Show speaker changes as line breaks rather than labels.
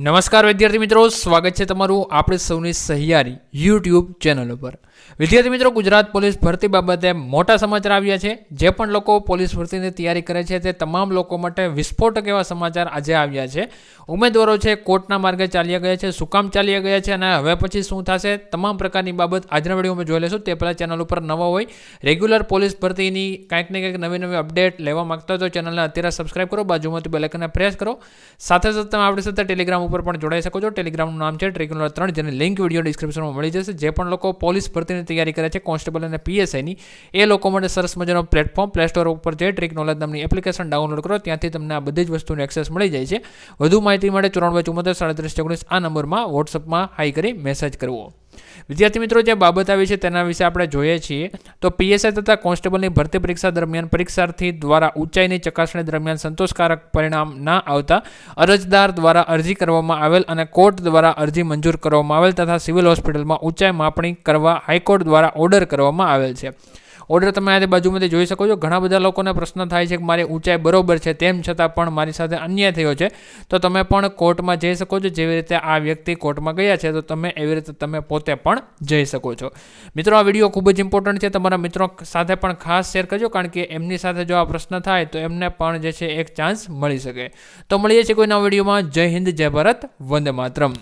નમસ્કાર વિદ્યાર્થી મિત્રો, સ્વાગત છે તમારું આપણે સૌની સહિયારી યુટ્યુબ ચેનલ ઉપર. વિદ્યાર્થી મિત્રો, ગુજરાત પોલીસ ભરતી બાબતે મોટા સમાચાર આવ્યા છે. જે પણ લોકો પોલીસ ભરતીની તૈયારી કરે છે તે તમામ લોકો માટે વિસ્ફોટક એવા સમાચાર આજે આવ્યા છે. ઉમેદવારો છે, કોર્ટના માર્ગે ચાલ્યા ગયા છે શું કામ ચાલ્યા ગયા છે અને હવે પછી શું થશે તમામ પ્રકારની બાબત આજના વિડીયોમાં જોઈ લેશું તે પહેલાં ચેનલ ઉપર નવા હોય, રેગ્યુલર પોલીસ ભરતીની કાંઈક ને કંઈક નવી નવી અપડેટ લેવા માગતા હોય તો ચેનલને અત્યારે સબસ્ક્રાઇબ કરો, બાજુમાંથી બેલેકને પ્રેસ કરો. સાથે સાથે તમે આપણી સાથે ટેલિગ્રામ ઉપર પણ જોડાઈ શકો છો. ટેલિગ્રામનું નામ છે રેગ્યુલર ત્રણ, જેની લિંક વીડિયો ડિસ્ક્રિપ્શનમાં મળી જશે. જે પણ લોકો પોલીસ ભરતીની તૈયારી કરે છે, કોન્સ્ટેબલ અને પીએસઆઈની એ લોકો માટે સરસ મજાનો પ્લેટફોર્મ પ્લે સ્ટોર ઉપર જે ટ્રેક નોલેજ નામની એપ્લિકેશન ડાઉનલોડ કરો, ત્યાંથી તમને આ બધી જ વસ્તુની એક્સેસ મળી જાય છે. વધુ માહિતી માટે ચોરાણું ચુમ્મોતેર સાડત્રીસ, ઓગણીસ આ નંબરમાં વોટ્સઅપમાં હાઈ કરી મેસેજ કરવો. વિદ્યાર્થી મિત્રો, જે બાબત આવી છે તેના વિશે આપણે જોઈએ છીએ. તો પીએસઆઈ તથા કોન્સ્ટેબલની ભરતી પરીક્ષા દરમિયાન પરીક્ષાર્થી દ્વારા ઊંચાઈની ચકાસણી દરમિયાન સંતોષકારક પરિણામ ના આવતા અરજદાર દ્વારા અરજી કરવામાં આવેલ અને કોર્ટ દ્વારા અરજી મંજૂર કરવામાં આવેલ તથા સિવિલ હોસ્પિટલમાં ઊંચાઈ માપણી કરવા હાઈકોર્ટ દ્વારા ઓર્ડર કરવામાં આવેલ છે. ઓર્ડર તમે આજે બાજુમાંથી જોઈ શકો છો. ઘણા બધા લોકોને પ્રશ્ન થાય છે કે મારી ઊંચાઈ બરોબર છે, તેમ છતાં પણ મારી સાથે અન્યાય થયો છે. તો તમે પણ કોર્ટમાં જઈ શકો છો. જેવી રીતે આ વ્યક્તિ કોર્ટમાં ગયા છે, તો તમે એવી રીતે તમે પોતે પણ જઈ શકો છો. મિત્રો, આ વીડિયો ખૂબ જ ઇમ્પોર્ટન્ટ છે. તમારા મિત્રો સાથે પણ ખાસ શેર કરજો, કારણ કે એમની સાથે જો આ પ્રશ્ન થાય, તો એમને પણ જે છે, એક ચાન્સ મળી શકે. તો મળીએ છીએ કોઈ નવા વિડીયોમાં. જય હિન્દ, જય ભારત, વંદે માતરમ.